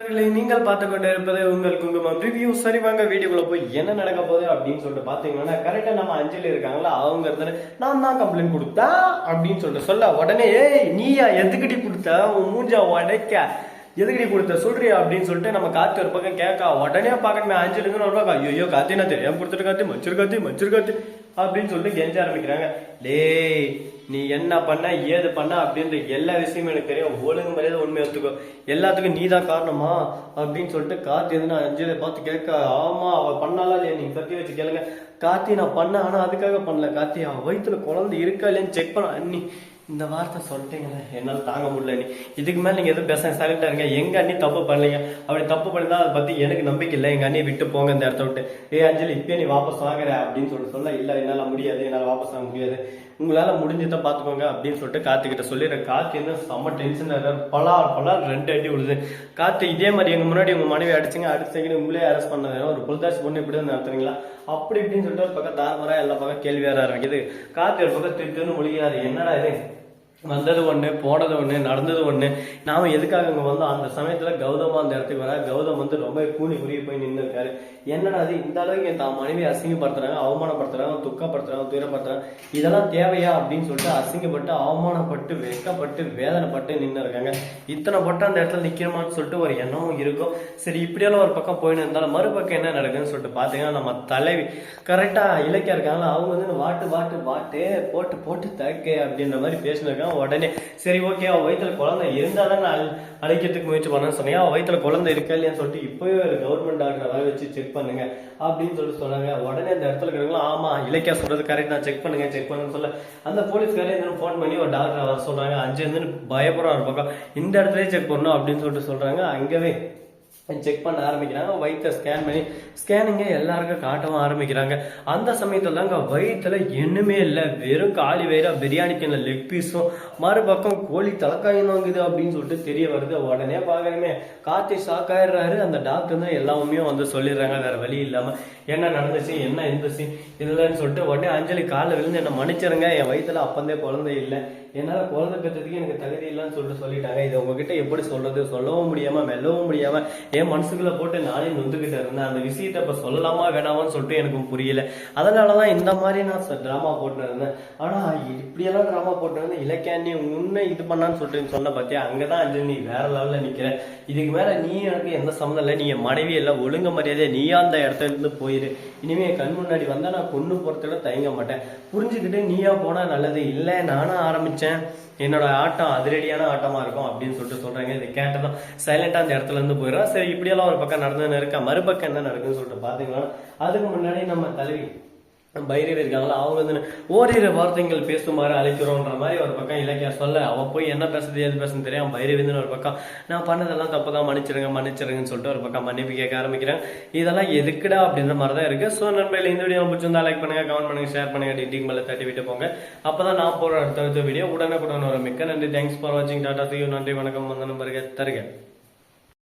நீங்கள் பார்த்து கொண்டு இருப்பது உங்கள் குங்குமம் ரிவ்யூ சரி வாங்க வீடியோக்குள்ள போய் என்ன நடக்க போகுது அப்படின்னு சொல்லிட்டு பாத்தீங்கன்னா கரெக்டா நம்ம அஞ்சலி இருக்காங்களா அவங்க இருந்து நான் தான் கம்ப்ளைண்ட் கொடுத்தா அப்படின்னு சொல்லிட்டு சொல்ல உடனே ஏய் நீயா எதுக்கிட்டி கொடுத்த? உன் மூஞ்சா உடைக்க. எதுக்கடி கொடுத்த? சொல்றியா? அப்படின்னு சொல்லிட்டு நம்ம காத்து ஒரு பக்கம் கேட்கா. உடனே பார்க்கணுமே அஞ்சலிங்க ஒரு ஐயோ காத்தி நான் தெரியாம கொடுத்துட்டு காத்தி மச்சிரு காத்தி மச்சிரு காத்தி அப்படின்னு சொல்லிட்டு கெஞ்ச ஆரம்பிக்கிறாங்க. டேய் நீ என்ன பண்ண ஏது பண்ண அப்படின்ற எல்லா விஷயமும் எனக்கு தெரியும். ஒழுங்கு மரியாதை உண்மை ஒத்துக்கோ. எல்லாத்துக்கும் நீ தான் காரணமா அப்படின்னு சொல்லிட்டு கார்த்தி எதுனா அஞ்சலியை பார்த்து கேட்க ஆமா அவ பண்ணாலா இல்லையா நீ? சத்திய வச்சு கேளுங்க. கார்த்தி நான் பண்ண ஆனா அதுக்காக பண்ணல. கார்த்தி அவன் வயிற்றுல குழந்தை இருக்கா இல்லையான்னு செக் பண்ண அண்ணி இந்த வார்த்தை சொல்லிட்டீங்களே என்னால் தாங்க முடியல நீ இதுக்கு மேலே நீங்கள் எதுவும் பேச சைலண்டா இருங்க. எங்கள் அண்ணி தப்பு பண்ணலீங்க. அப்படி தப்பு பண்ணிருந்தா அதை பற்றி எனக்கு நம்பிக்கை இல்லை. எங்கள் அண்ணியை விட்டு போங்க இந்த இடத்த விட்டு. ஏ அஞ்சலி இப்பயே நீ வாபஸ் வாங்குற அப்படின்னு சொல்லிட்டு சொல்ல இல்லை என்னால் முடியாது. என்னால் வாபஸ் வாங்க முடியாது. உங்களால் முடிஞ்சதை பார்த்துக்கோங்க அப்படின்னு சொல்லிட்டு காத்துக்கிட்ட சொல்லிடுறேன் காத்து என்ன செம்ம டென்ஷன் பலார் பலார் ரெண்டு அடி விழுது. காத்து இதே மாதிரி எங்கள் முன்னாடி உங்கள் மனைவி அடிச்சுங்க அடுத்த செகண்ட் உங்களே அரெஸ்ட் பண்ணது ஒரு புல்தாசி பொண்ணு இப்படி தான் நடத்துறீங்களா? அப்படி இப்படின்னு சொல்லிட்டு ஒரு பக்கம் தாரமரா எல்லா பக்கம் கேள்வி வேற ஆரம்பிக்குது. காத்து ஒரு பக்கம் திருட்டுன்னு முழிக்கிறாரு என்னடா இது? வந்தது ஒன்று போனது ஒன்று நடந்தது ஒன்று நாம் எதுக்காக அங்கே வந்தோம்? அந்த சமயத்தில் கௌதமாக அந்த இடத்துக்கு வர கௌதம் வந்து ரொம்ப கூலி குறுகி போய் நின்றுருக்காரு என்னடா அது இந்த அளவுக்கு என் தான் மனைவி அசிங்கப்படுத்துறாங்க அவமானப்படுத்துறாங்க துக்கப்படுத்துறாங்க துயரப்படுத்துறாங்க. இதெல்லாம் தேவையா அப்படின்னு சொல்லிட்டு அசிங்கப்பட்டு அவமானப்பட்டு வெக்கப்பட்டு வேதனைப்பட்டு நின்று இருக்காங்க இத்தனை பட்டு அந்த இடத்துல நிற்கணுமான்னு சொல்லிட்டு ஒரு எண்ணமும் இருக்கும். சரி இப்படியெல்லாம் ஒரு பக்கம் போயின்னு இருந்தாலும் மறுபக்கம் என்ன நடக்குதுன்னு சொல்லிட்டு பார்த்தீங்கன்னா நம்ம தலைவி கரெக்டாக இலக்கியா இருக்காங்களா அவங்க வந்து வாட்டு வாட்டு வாட்டு போட்டு போட்டு தக்கு அப்படின்ற மாதிரி பேசினிருக்காங்க உடனே சரி ஓகே அவள் வயித்துல குழந்தை இருந்தால் தான் நான் அழைக்கிறதுக்கு முயற்சி பண்ணேன்னு சொன்னேன். அவள் வயிற்றுல குழந்தை இருக்கா இல்லையான்னு சொல்லிட்டு இப்பவே ஒரு கவர்மெண்ட் டாக்டரை வர வச்சு செக் பண்ணுங்க அப்படின்னு சொல்லிட்டு சொன்னாங்க. உடனே அந்த இடத்துல இருக்கிறவங்களும் ஆமா இலக்கியா சொல்றது கரெக்ட் தான் செக் பண்ணுங்க செக் பண்ணுன்னு சொல்ல அந்த போலீஸ்காரே இருந்தாலும் ஃபோன் பண்ணி ஒரு டாக்டரை வர சொல்கிறாங்க அஞ்சு இருந்து பயப்படுறோம் ஒரு பக்கம். இந்த இடத்துலயே செக் பண்ணணும் அப்படின்னு சொல்லிட்டு சொல்றாங்க. அங்கவே செக் பண்ண ஆரம்பிக்கிறாங்க. வயிற்றை ஸ்கேன் பண்ணி ஸ்கேனிங்க எல்லாருக்கும் காட்டவும் ஆரம்பிக்கிறாங்க. அந்த சமயத்தில் தாங்க வயிற்றுல என்னமே இல்லை. வெறும் காலி வயிறாக பிரியாணிக்கு இந்த லெக் பீஸும் மறுபக்கம் கோழி தலைக்காயும் வாங்குது அப்படின்னு சொல்லிட்டு தெரிய வருது. உடனே பார்க்குறமே காத்தி ஷாக் ஆயிடுறாரு. அந்த டாக்டர் தான் எல்லாமே வந்து சொல்லிடுறாங்க. வேறு வழி இல்லாமல் என்ன நடந்துச்சு என்ன இருந்துச்சு இல்லைன்னு சொல்லிட்டு உடனே அஞ்சலி காலில் விழுந்து என்ன மன்னிச்சிருங்க. என் வயிற்றுல அப்பந்தே குழந்தை இல்லை. என்னால் குழந்தை பெற்றதுக்கு எனக்கு தகுதி இல்லைன்னு சொல்லிட்டு சொல்லிட்டாங்க. இது உங்ககிட்ட எப்படி சொல்கிறது சொல்லவும் முடியாமல் மெல்லவும் முடியாமல் என் மனசுக்குள்ள போட்டு நானே நொந்துக்கிட்டு இருந்தேன். அந்த விஷயத்தை இப்போ சொல்லலாமா வேணாமான்னு சொல்லிட்டு எனக்கு புரியல. அதனாலதான் இந்த மாதிரி நான் ட்ராமா போட்டு இருந்தேன். ஆனால் இப்படியெல்லாம் ட்ராமா போட்டு இருந்தேன். இலக்கியா நீ உன்னை இது பண்ணான்னு சொல்லிட்டு சொன்ன பார்த்தியா அங்கே தான் அஞ்சலி நீ வேற லெவலில் நிற்கிற இதுக்கு மேலே நீ எனக்கு எந்த சம்மந்தம் இல்லை. நீ என் மனைவி எல்லாம் ஒழுங்க மரியாதையை நீயா அந்த இடத்துல இருந்து போயிரு. இனிமேல் கண் முன்னாடி வந்தால் நான் கொண்டு போறதுல தயங்க மாட்டேன். புரிஞ்சுக்கிட்டு நீயா போனால் நல்லது இல்லை நானும் ஆரம்பித்தேன் என்னோட ஆட்டம் அதிரடியான ஆட்டமாக இருக்கும் அப்படின்னு சொல்லிட்டு சொல்கிறாங்க இது கேட்டதும் சைலண்டாக அந்த இடத்துல இருந்து போயிடுறான். சரி இப்படியெல்லாம் ஒரு பக்கம் நடந்து இருக்கா மறுபக்கம் என்ன நடக்குதுன்னு சொல்லிட்டு பாத்தீங்கன்னா அதுக்கு முன்னாடி நம்ம தலைவி பைரவி இருக்காங்களா அவங்க வந்து ஓரிரு வார்த்தைகள் பேசுமாறு அழைக்கிறோன்ற மாதிரி ஒரு பக்கம் இலக்கியா சொல்ல அவ போய் என்ன பேசுறது எது பேசுறது தெரியும் பைரவின்னு ஒரு பக்கம் நான் பண்ணதெல்லாம் தப்பு தான் மன்னிச்சிருங்க மன்னிச்சிருங்கன்னு சொல்லிட்டு ஒரு பக்கம் மன்னிப்பு கேட்க ஆரம்பிக்கிறேன். இதெல்லாம் எதுக்குடா அப்படின்ற மாதிரி தான் இருக்கு. ஸோ நண்பர்கள் இந்த வீடியோ பிடிச்சிருந்தா லைக் பண்ணுங்க கமெண்ட் பண்ணுங்க ஷேர் பண்ணுங்க டிட்டிங் மேலே தட்டி விட்டு போங்க. அப்பதான் நான் போற அடுத்த வீடியோ உடனுக்குடன் ஒரு மிக்க நன்றி. தேங்க்ஸ் ஃபார் வாட்சிங் டாடா சியூ நன்றி வணக்கம். வந்த நம்பருக்கு தருக.